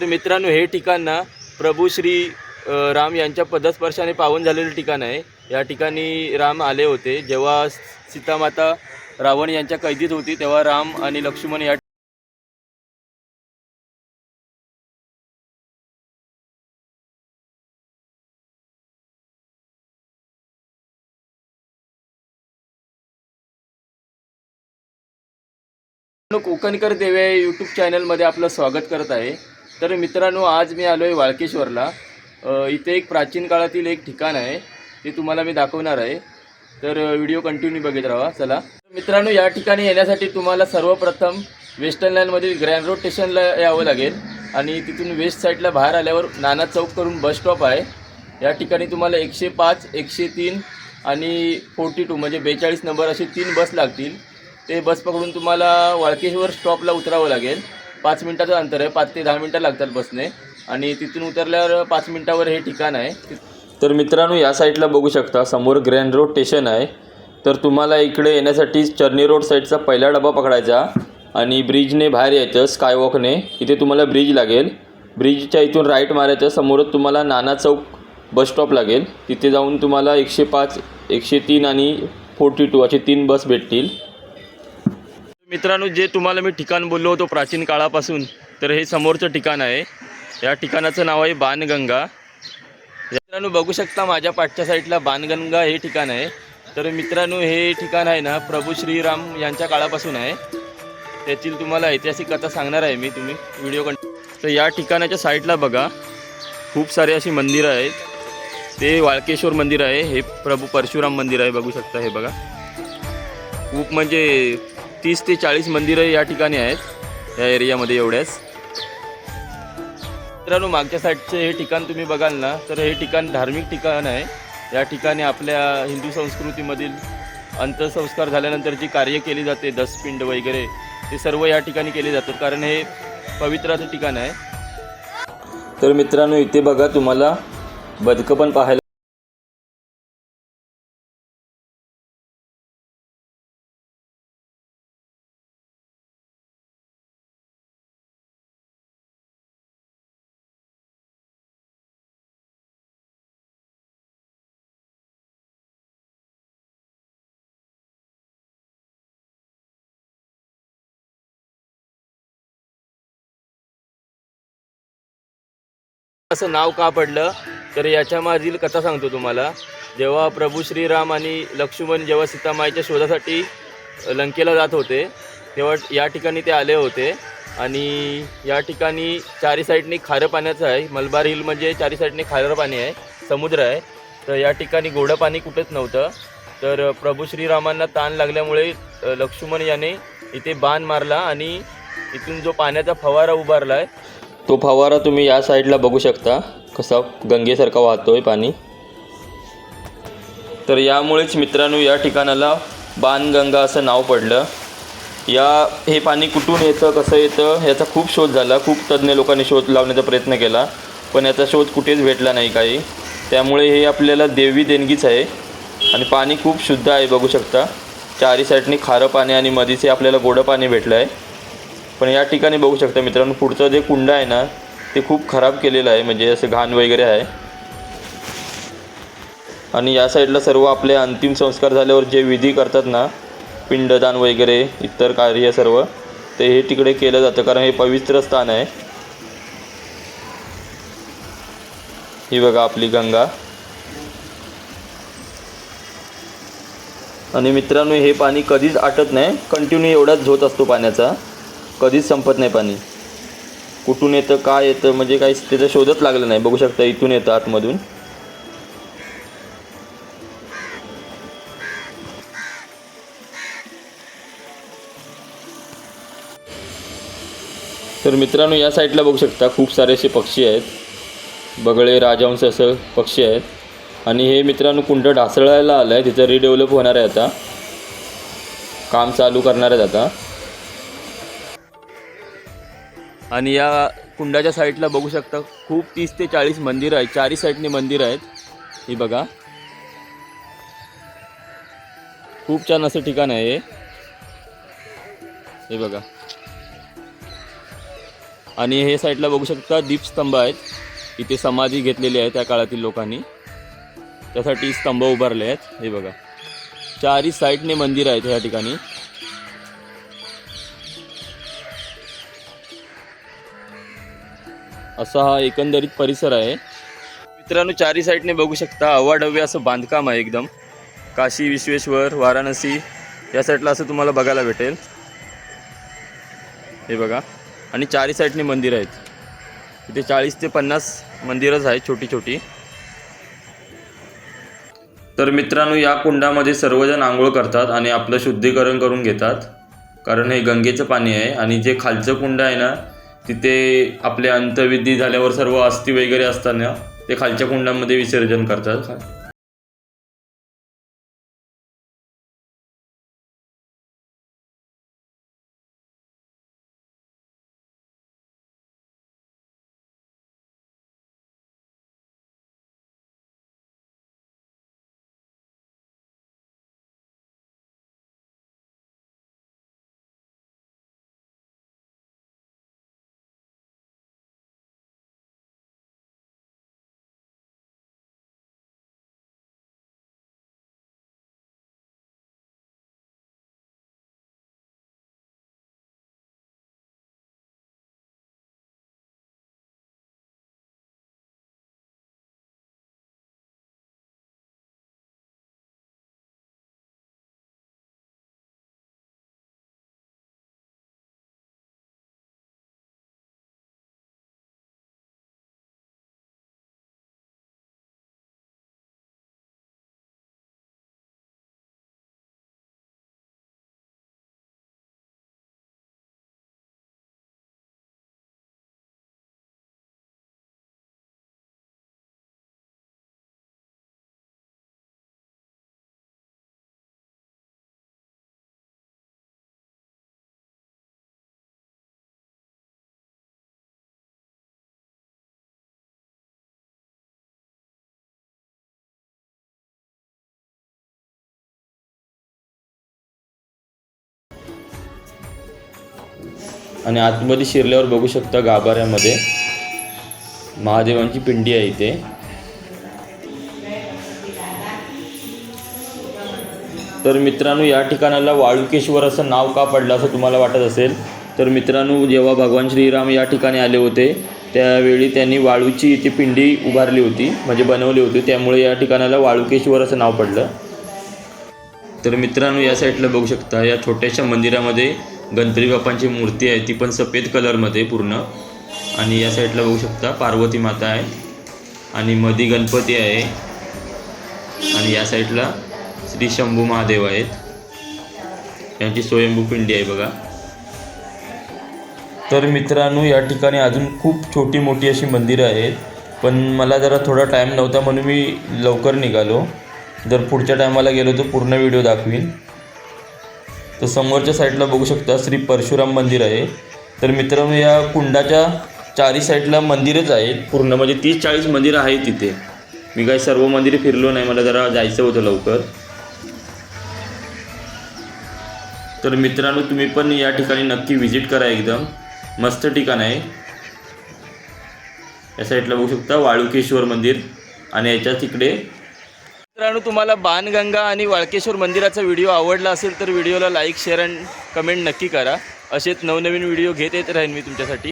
तर मित्रांनो हे ठिकाण ना प्रभू श्री राम यांच्या पदस्पर्शाने पावन झालेलं ठिकाण आहे. या ठिकाणी राम आले होते. जेव्हा सीतामाता रावण यांच्या कैदीत होती तेव्हा राम आणि लक्ष्मण या कोकणकर देवे यूट्यूब चॅनलमध्ये आपलं स्वागत करत आहे. तर मित्रांनो आज मी आलो आहे वाळकेश्वरला इथे एक प्राचीन काळातील एक ठिकाण आहे. ते तुम्हाला मी दाखवणार आहे. तर व्हिडिओ कंटिन्यू बघित राहा. चला. मित्रांनो या ठिकाणी येण्यासाठी तुम्हाला सर्वप्रथम वेस्टर्न लाईनमधील ग्रँड रोड स्टेशनला यावं लागेल. आणि तिथून वेस्ट साईडला बाहेर आल्यावर नाना चौक करून बस स्टॉप आहे. या ठिकाणी तुम्हाला एकशे पाच एकशे तीन आणि फोर्टी टू म्हणजे बेचाळीस नंबर असे तीन बस लागतील. ते बस पकडून तुम्हाला वाळकेश्वर स्टॉपला उतरावं लागेल. पाच मिनटाचं अंतर आहे. पाच ते दहा मिनटं लागतात बसने. आणि तिथून उतरल्यावर पाच मिनटावर हे ठिकाण आहे. तर मित्रांनो या साईडला बघू शकता समोर ग्रँड रोड स्टेशन आहे. तर तुम्हाला इकडे येण्यासाठी चर्नी रोड साईडचा पहिला डबा पकडायचा आणि ब्रिजने बाहेर यायचं स्कायवॉकने इथे तुम्हाला ब्रिज लागेल. ब्रिजच्या इथून राईट मारायचं समोरच तुम्हाला नाना चौक बस स्टॉप लागेल. तिथे जाऊन तुम्हाला एकशे पाच एकशे तीन आणि फोर्टी टू असे तीन बस भेटतील. मित्रांनो जे तुम्हाला मी ठिकाण बोललो होतो प्राचीन काळापासून तर हे समोरचं ठिकाण आहे. या ठिकाणाचं नाव आहे बाणगंगा. मित्रांनो बघू शकता माझ्या पाठच्या साईडला बाणगंगा हे ठिकाण आहे. तर मित्रांनो हे ठिकाण आहे ना प्रभू श्रीराम यांच्या काळापासून आहे. त्यातील तुम्हाला ऐतिहासिक कथा सांगणार आहे मी तुम्ही व्हिडिओ कंट तर या ठिकाणाच्या साईडला बघा. खूप सारे अशी मंदिरं आहेत. ते वाळकेश्वर मंदिर आहे हे प्रभू परशुराम मंदिर आहे बघू शकता हे बघा. खूप म्हणजे तीस ते चाळीस मंदिरं या ठिकाणी आहेत या एरियामध्ये एवढ्याच. मित्रांनो मागच्या साईडचे हे ठिकाण तुम्ही बघाल ना तर हे ठिकाण धार्मिक ठिकाण आहे. या ठिकाणी आपल्या हिंदू संस्कृतीमधील अंत्यसंस्कार झाल्यानंतर जी कार्य केली जाते दसपिंड वगैरे. ते सर्व या ठिकाणी केले जातात कारण हे पवित्राचं ठिकाण आहे. तर मित्रांनो इथे बघा तुम्हाला बदकं पण पाहायला असं नाव का पडलं? तर याच्या मागील कथा सांगतो तुम्हाला. जेव्हा प्रभू श्रीराम आणि लक्ष्मण जेव्हा सीतामाईच्या शोधासाठी लंकेला जात होते तेव्हा या ठिकाणी ते आले होते. आणि या ठिकाणी चारी साईडने खारं पाण्याचं आहे. मलबार हिल म्हणजे चारी साईडने खारं पाणी आहे. समुद्र आहे. तर या ठिकाणी गोडं पाणी कुठेच नव्हतं. तर प्रभू श्रीरामांना ताण लागल्यामुळे लक्ष्मण याने इथे बाण मारला आणि इथून जो पाण्याचा फवारा उभारला आहे तो फवारा तुम्ही या साईडला बघू शकता. कसा गंगेसारखा वाहतो आहे पाणी. तर यामुळेच मित्रांनो या ठिकाणाला बाणगंगा असं नाव पडलं. या हे पाणी कुठून येतं कसं येतं याचा खूप शोध झाला. खूप तज्ज्ञ लोकांनी शोध लावण्याचा प्रयत्न केला. पण याचा शोध कुठेच भेटला नाही काही. त्यामुळे हे आपल्याला देवी देणगीच आहे. आणि पाणी खूप शुद्ध आहे बघू शकता. चारी साईडनी खारं पाणी आणि मधीचे आपल्याला गोडं पाणी भेटलं आहे पण या ठिकाणी बघू शकता मित्रांनो पुढचं जे कुंड आहे ना ते खूप खराब केलेलं आहे. म्हणजे असं घाण वगैरे आहे. आणि या साईडला सर्व आपले अंतिम संस्कार झाल्यावर जे विधी करतात ना पिंडदान वगैरे इतर कार्य सर्व ते हे तिकडे केलं जातं. कारण हे पवित्र स्थान आहे. ही बघा आपली गंगा. आणि मित्रांनो हे पाणी कधीच आटत नाही. कंटिन्यू एवढाच झोत असतो पाण्याचा. कधीच संपत नाही पाणी. कुठून येतं काय येतं म्हणजे काही त्याचं शोधच लागलं नाही. बघू शकता इथून येतं आतमधून. तर मित्रांनो या साईडला बघू शकता खूप सारे असे पक्षी आहेत. बगळे राजहंस असं पक्षी आहेत. आणि हे मित्रांनो कुंड ढासळायला आलं आहे तिचं रिडेव्हलप होणार आहे आता. काम चालू करणार आहेत आता. आणि या कुंडाच्या साईडला बघू शकता खूप तीस ते चाळीस मंदिरं आहेत. चारही साईडने मंदिर आहेत. ही बघा. खूप छान असं ठिकाण आहे हे. हे बघा. आणि हे साईडला बघू शकता दीपस्तंभ आहेत. इथे समाधी घेतलेली आहे त्या काळातील लोकांनी. त्यासाठी स्तंभ उभारले आहेत. हे बघा. चारही साईडने मंदिर आहेत ह्या ठिकाणी. असा हा एकंदरीत परिसर आहे. मित्रांनो चारी साईडने बघू शकता अवाढव्य असं बांधकाम आहे एकदम. काशी विश्वेश्वर वाराणसी या साईडला असं तुम्हाला बघायला भेटेल. हे बघा. आणि चारी साईडने मंदिर आहेत. इथे चाळीस ते पन्नास मंदिरच आहेत छोटी छोटी तर मित्रांनो या कुंडामध्ये सर्वजण आंघोळ करतात आणि आपलं शुद्धीकरण करून घेतात. कारण हे गंगेचं पाणी आहे आणि जे खालचं कुंड आहे ना तिथे आपले अंतविधी झाल्यावर सर्व अस्थी वगैरे असताना ते खालच्या कुंडामध्ये विसर्जन करतात. आणि आतमध्ये शिरल्यावर बघू शकता गाभाऱ्यामध्ये महादेवांची पिंडी आहे इथे. तर मित्रांनो या ठिकाणाला वाळुकेश्वर असं नाव का पडलं असं तुम्हाला वाटत असेल? तर मित्रांनो जेव्हा भगवान श्रीराम या ठिकाणी आले होते त्यावेळी त्यांनी वाळूची इथे पिंडी उभारली होती म्हणजे बनवली होती त्यामुळे या ठिकाणाला वाळुकेश्वर असं नाव पडलं. तर मित्रांनो या साईडला बघू शकता या छोट्याशा मंदिरामध्ये गणपती बाप्पांची मूर्ती आहे ती पण सफेद कलरमध्ये पूर्ण. आणि या साईडला बघू शकता पार्वती माता आहे. आणि मधी गणपती आहे. आणि या साईडला श्री शंभू महादेव आहेत. यांची स्वयंभू पिंडी आहे बघा. तर मित्रांनो या ठिकाणी अजून खूप छोटी मोठी अशी मंदिरं आहेत. पण मला जरा थोडा टाईम नव्हता म्हणून मी लवकर निघालो. जर पुढच्या टायमाला गेलो तर पूर्ण व्हिडिओ दाखवीन. तर समोरच्या साईडला बघू शकता श्री परशुराम मंदिर आहे. तर मित्रांनो या कुंडाच्या चारी साईडला मंदिरच आहेत. पूर्ण म्हणजे तीस चाळीस मंदिरं आहेत तिथे मी काही सर्व मंदिरे फिरलो नाही मला जरा जायचं होतं लवकर. तर मित्रांनो तुम्ही पण या ठिकाणी नक्की व्हिजिट करा एकदम. मस्त ठिकाण आहे. या साईडला बघू शकता वाळुकेश्वर मंदिर. आणि याच्या तिकडे मित्रांनो तुम्हाला बाणगंगा आणि वाळकेश्वर मंदिराचा व्हिडिओ आवडला असेल तर व्हिडिओला लाईक शेअर अँड कमेंट नक्की करा. असेच नवनवीन व्हिडिओ घेत येत राहीन मी तुमच्यासाठी.